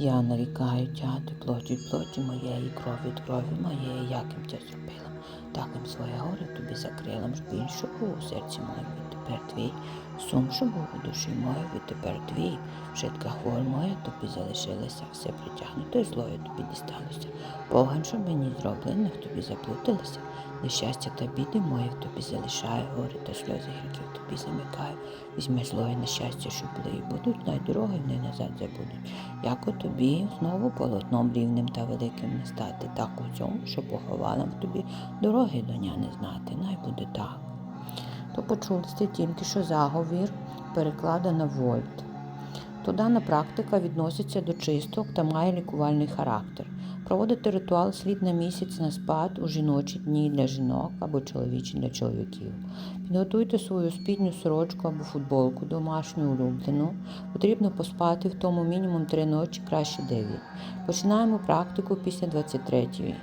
Я нарікаю тяти, плоті плоті моєї, кров від крові моєї, яким тя зробила. Таким своє горе тобі закрилам, більше був у серці моєму відтепер твій. Сум, що був у душі моєї, відтепер твій. Вшитка хвор моя тобі залишилася, все притягнуто злою тобі дісталося. Погань, що мені зроблених тобі заплуталося. Нещастя та біди моїх тобі залишає, горе та сльози гірків тобі замикає. Візьми злої нещастя, що були і будуть, най дороги вони назад забудуть. Як у тобі знову полотном рівним та великим не стати, так у цьому, що поховала в тобі дороги доня не знати, най буде так. То почули тільки, що заговір перекладена вольт. То дана практика відноситься до чисток та має лікувальний характер. Проводити ритуал слід на місяць на спад у жіночі дні для жінок або чоловічі для чоловіків. Підготуйте свою спідню сорочку або футболку домашню улюблену. Потрібно поспати в тому мінімум 3 ночі, краще 9. Починаємо практику після 23-ї.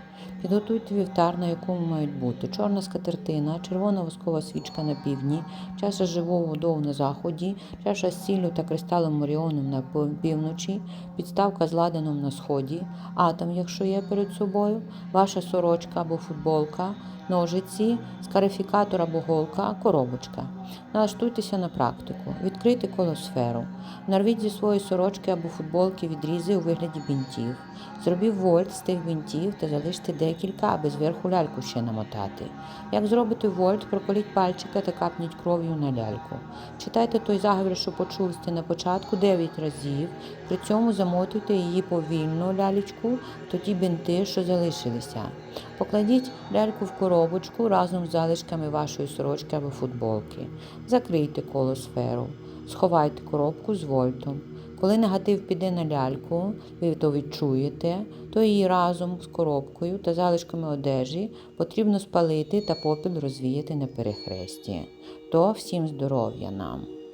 Підготуйте вівтар, на якому мають бути чорна скатертина, червона воскова свічка на півдні, чаша живого водою на заході, чаша з сіллю та кристалом Оріоном на півночі, підставка з ладаном на сході, атом, якщо є перед собою, ваша сорочка або футболка, ножиці, скарифікатор або голка, коробочка. Налаштуйтеся на практику. Відкрийте колосферу. Нарвіть зі своєї сорочки або футболки відрізи у вигляді бінтів. Зробіть вольт з тих бінтів та залиште декілька, аби зверху ляльку ще намотати. Як зробите вольт, проколіть пальчика та капніть кров'ю на ляльку. Читайте той заговір, що почули сте на початку 9 разів. При цьому замотуйте її повільно лялечку, тоді бінти, що залишилися. Покладіть ляльку в коробочку разом з залишками вашої сорочки або футболки. Закрийте коло сферу, сховайте коробку з вольтом. Коли негатив піде на ляльку, ви то відчуєте, то її разом з коробкою та залишками одежі потрібно спалити та попіл розвіяти на перехресті. То всім здоров'я нам!